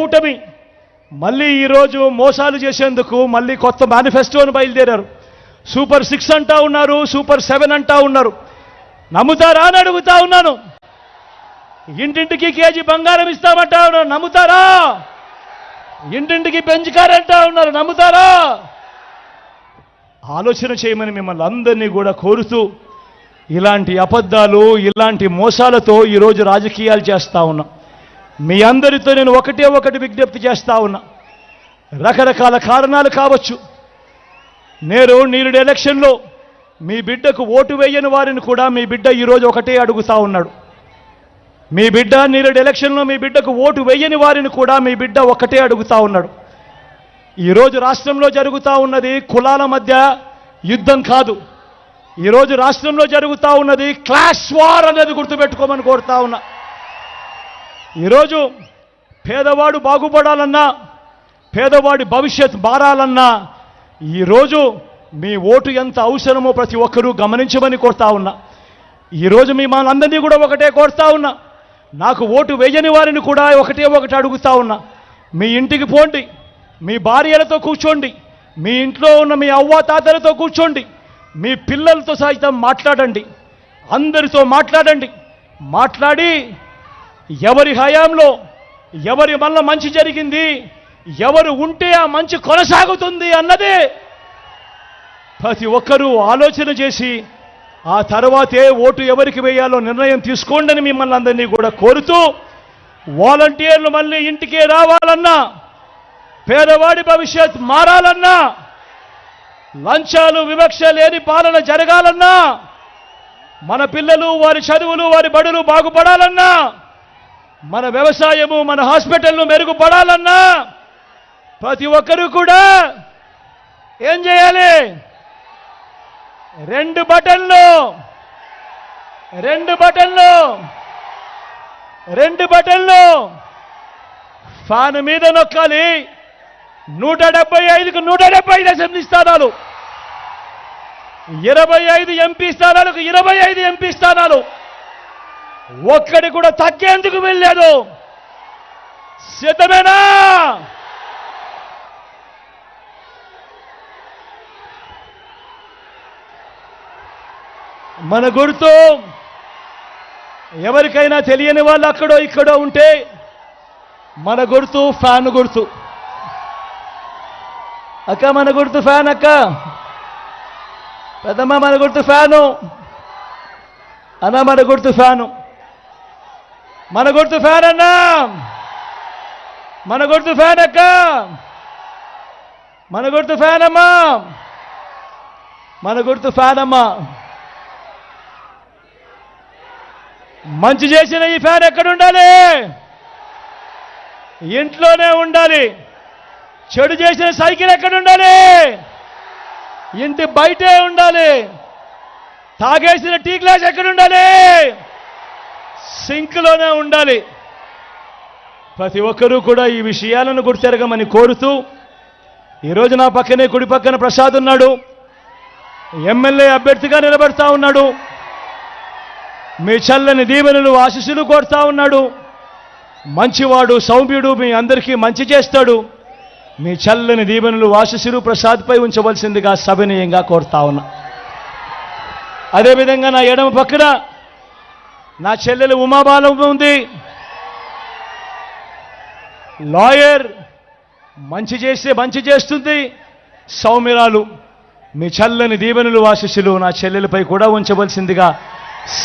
కూటమి. మళ్ళీ ఈరోజు మోసాలు చేసేందుకు మళ్ళీ కొత్త మేనిఫెస్టోను బయలుదేరారు. సూపర్ సిక్స్ అంటా ఉన్నారు సూపర్ సెవెన్ అంటా ఉన్నారు. నమ్ముతారా అని అడుగుతా ఉన్నాను. ఇంటింటికి కేజీ బంగారం ఇస్తామంటా ఉన్నారు. నమ్ముతారా? ఇంటింటికి పెంచుకారంటా ఉన్నారు. నమ్ముతారా? ఆలోచన చేయమని మిమ్మల్ని అందరినీ కూడా కోరుతూ ఇలాంటి అబద్ధాలు ఇలాంటి మోసాలతో ఈరోజు రాజకీయాలు చేస్తా ఉన్నాం. మీ అందరితో నేను ఒకటే ఒకటి విజ్ఞప్తి చేస్తా ఉన్నా. రకరకాల కారణాలు కావచ్చు. నేను నీరుడు ఎలక్షన్లో మీ బిడ్డకు ఓటు వేయని వారిని కూడా మీ బిడ్డ ఈరోజు ఒకటే అడుగుతా ఉన్నాడు. మీ బిడ్డ నీరుడు ఎలక్షన్లో మీ బిడ్డకు ఓటు వేయని వారిని కూడా మీ బిడ్డ ఒకటే అడుగుతా ఉన్నాడు. ఈరోజు రాష్ట్రంలో జరుగుతూ ఉన్నది కులాల మధ్య యుద్ధం కాదు. ఈరోజు రాష్ట్రంలో జరుగుతూ ఉన్నది క్లాష్ వార్ అనేది గుర్తుపెట్టుకోమని కోరుతా ఉన్నా. ఈరోజు పేదవాడు బాగుపడాలన్నా పేదవాడి భవిష్యత్ మారాలన్నా ఈరోజు మీ ఓటు ఎంత అవసరమో ప్రతి ఒక్కరూ గమనించమని కోరుతా ఉన్నా. ఈరోజు మీ మనందరినీ కూడా ఒకటే కోరుతా ఉన్నా. నాకు ఓటు వేయని వారిని కూడా ఒకటే ఒకటి అడుగుతా ఉన్నా. మీ ఇంటికి పోండి మీ భార్యలతో కూర్చోండి మీ ఇంట్లో ఉన్న మీ అవ్వ తాతలతో కూర్చోండి మీ పిల్లలతో సైతం మాట్లాడండి అందరితో మాట్లాడండి మాట్లాడి ఎవరి హయాంలో ఎవరి వల్ల మంచి జరిగింది ఎవరు ఉంటే ఆ మంచి కొనసాగుతుంది అన్నదే ప్రతి ఒక్కరూ ఆలోచన చేసి ఆ తర్వాతే ఓటు ఎవరికి వేయాలో నిర్ణయం తీసుకోండి అని మిమ్మల్ని అందరినీ కూడా కోరుతూ వాలంటీర్లు మళ్ళీ ఇంటికే రావాలన్నా పేదవాడి భవిష్యత్ మారాలన్నా లంచాలు వివక్ష లేని పాలన జరగాలన్నా మన పిల్లలు వారి చదువులు వారి బడులు బాగుపడాలన్నా మన వ్యవసాయము మన హాస్పిటల్ను మెరుగుపడాలన్నా ప్రతి ఒక్కరూ కూడా ఏం చేయాలి? రెండు బటన్లు రెండు బటన్లు రెండు బటన్లు ఫ్యాన్ మీద నొక్కాలి. నూట డెబ్బై ఐదుకు నూట డెబ్బై ఐదు అసెంబ్లీ స్థానాలు. ఇరవై ఐదు ఎంపీ స్థానాలకు ఇరవై ఐదు ఎంపీ స్థానాలు. ఒక్కడి కూడా తగ్గేందుకు వెళ్ళలేదు సిద్ధమేనా? మన గుర్తు ఎవరికైనా తెలియని వాళ్ళు అక్కడో ఇక్కడో ఉంటే మన గుర్తు ఫ్యాన్ గుర్తు. అక్క మన గుర్తు ఫ్యాన్ అక్క. పెద్దమ్మ మన గుర్తు ఫ్యాను. అన్న మన గుర్తు ఫ్యాను. మన గుర్తు ఫ్యాన్ అన్నా. మన గుర్తు ఫ్యాన్ అక్క మన గుర్తు ఫ్యాన్ అమ్మా. మన గుర్తు ఫ్యాన్ అమ్మా. మంచి చేసిన ఈ ఫ్యాన్ ఎక్కడ ఉండాలి? ఇంట్లోనే ఉండాలి. చెడు చేసిన సైకిల్ ఎక్కడ ఉండాలి? ఇంటి బయటే ఉండాలి. తాగేసిన టీ గ్లాస్ ఎక్కడ ఉండాలి? సింక్లోనే ఉండాలి. ప్రతి ఒక్కరూ కూడా ఈ విషయాలను గుర్తెరగమని కోరుతూ ఈరోజు నా పక్కనే కుడి పక్కన ప్రసాద్ ఉన్నాడు. ఎమ్మెల్యే అభ్యర్థిగా నిలబడతా ఉన్నాడు. మీ చల్లని దీవెనలు ఆశీస్సులు కోరుతా ఉన్నాడు. మంచివాడు సౌమ్యుడు మీ అందరికీ మంచి చేస్తాడు. మీ చల్లని దీవెనలు ఆశీస్సులు ప్రసాద్పై ఉంచవలసిందిగా సవినయంగా కోరుతా ఉన్నా. అదేవిధంగా నా ఎడమ పక్కన నా చెల్లెలు ఉమాబాలం ఉంది. లాయర్ మంచి చేస్తే మంచి చేస్తుంది. సౌమ్యరాలు మీ చల్లని దీవెనలు ఆశీస్సులు నా చెల్లెలపై కూడా ఉంచవలసిందిగా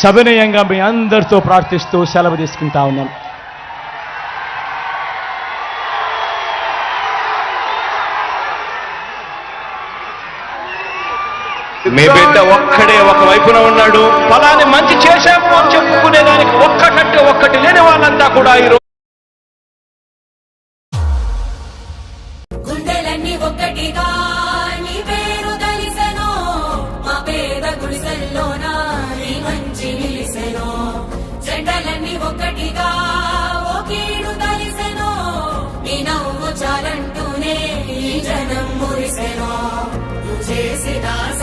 సవినయంగా మీ అందరితో ప్రార్థిస్తూ సెలవు తీసుకుంటా ఉన్నాను. మీ బిడ్డ ఒక్కడే ఒక వైపున ఉన్నాడు. ఫలాన్ని మంచి చేశాం. కూడా జెండలన్నీ ఒక్కటిగా ఓ కీడు కలిసెను నీ నవ్వు చాలంటూనే ఈ జనం మురిసెనో. చేసి దాస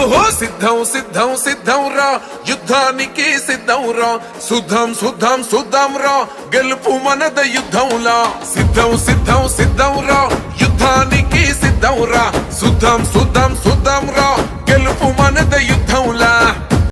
ఓహో సిద్ధం సిద్ధం సిద్ధం రా. యుద్ధానికి సిద్ధం రా. శుద్ధం శుద్ధం శుద్ధం రా. గెలుపు మనద యుద్ధంలా సిద్ధం సిద్ధం సిద్ధం రా. యుద్ధానికి సిద్ధం రా. శుద్ధం శుద్ధం శుద్ధం రా. గెలుపు మనద యుద్ధంలా